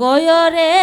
কয়রে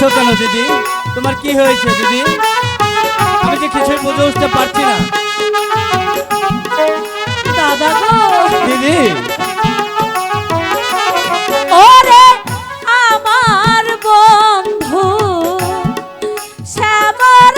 করছ কেন দিদি? তোমার কি হয়েছে দিদি? আমি যে কিছুই বুঝে উঠতে পারছি না। দাদা দিদি। আমার বন্ধু শ্যামার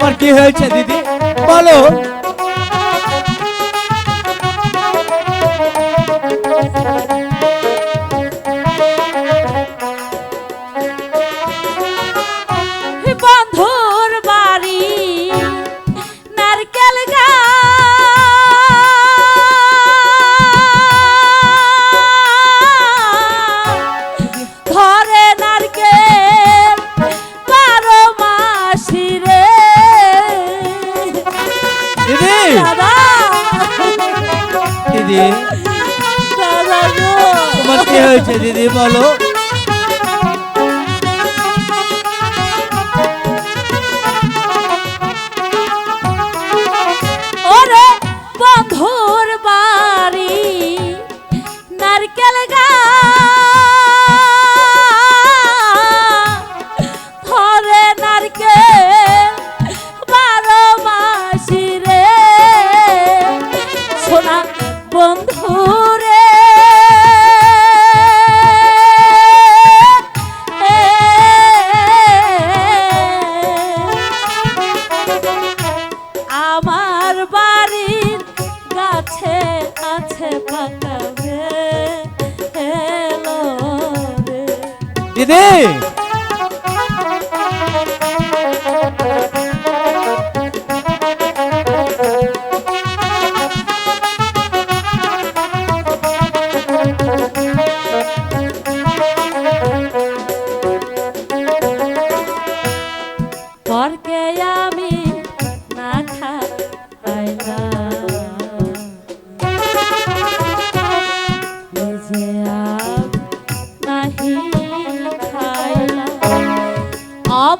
তোমার কি হয়েছে দিদি? বলো। বলো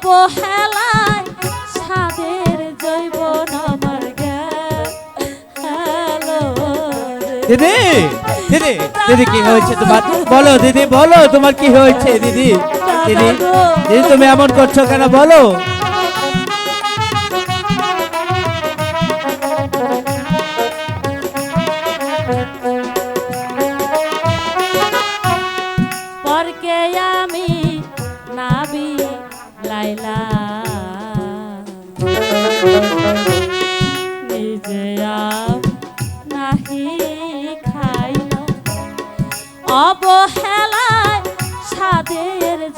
অবহেলায় সাদের জৈবন আমার দিদি দিদি দিদি কি হয়েছে তোমার? বলো দিদি বলো তোমার কি হয়েছে দিদি? দিদি দিদি তুমি এমন করছ কেন? বলো।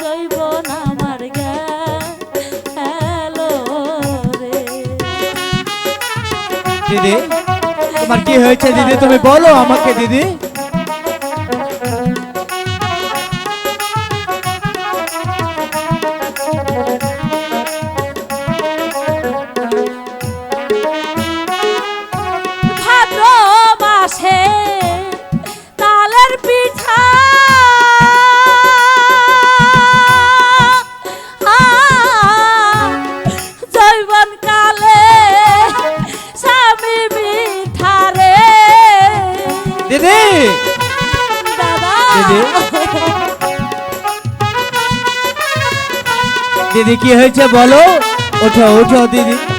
জৈব আমার দিদি তোমার কি হয়েছে দিদি? তুমি বলো আমাকে দিদি। দিদি। দাদা। দিদি? দিদি কি হয়েছে বলো? ওঠো ওঠো দিদি।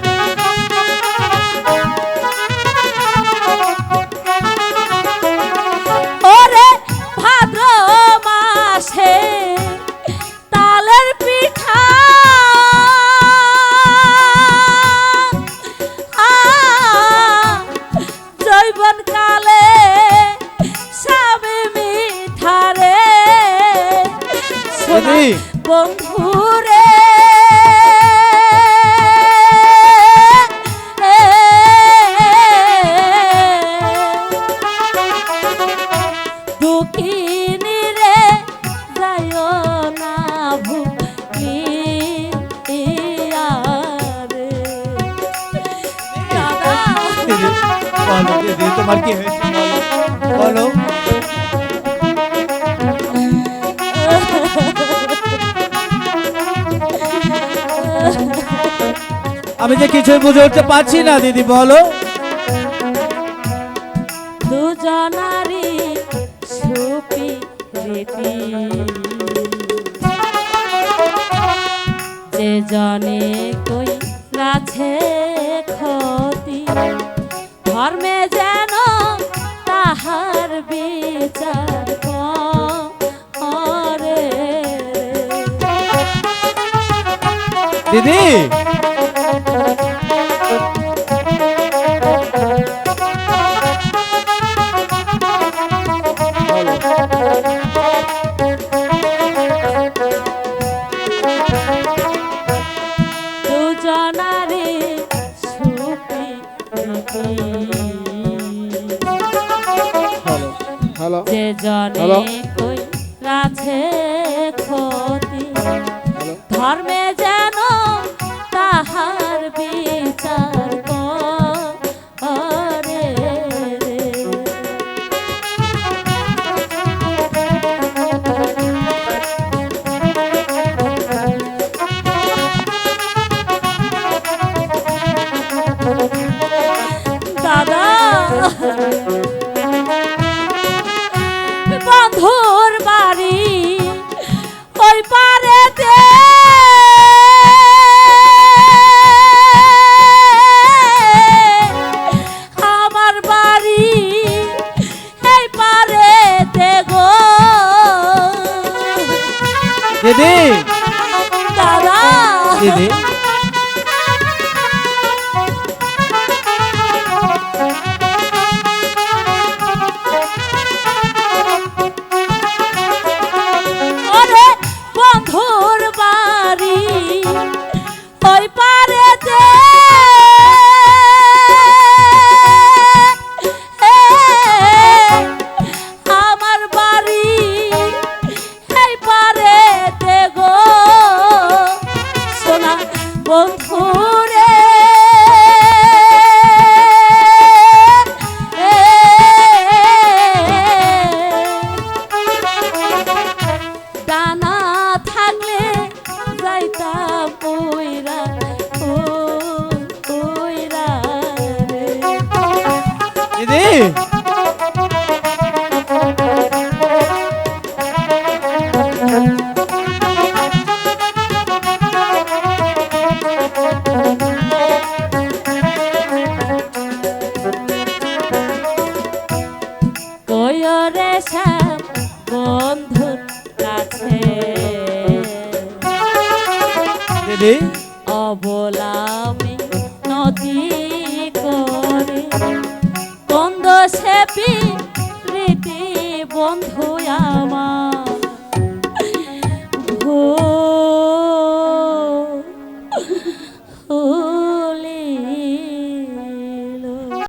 তোমার কি হয়েছে? বলো। আমি যে কিছুই বুঝে উঠতে পারছি না, দিদি, বলো। দুজনারি সুপি রীতি। যে জনে কই রাছে দিদি। Hello hello. যে জনে কই রাছে বন্ধুরে ডানা থাকলে যাইতাম ওইরা ও ওইরা রে। অবলামি নদী করে। কন্দ সেপি রীতি বন্ধু আমার।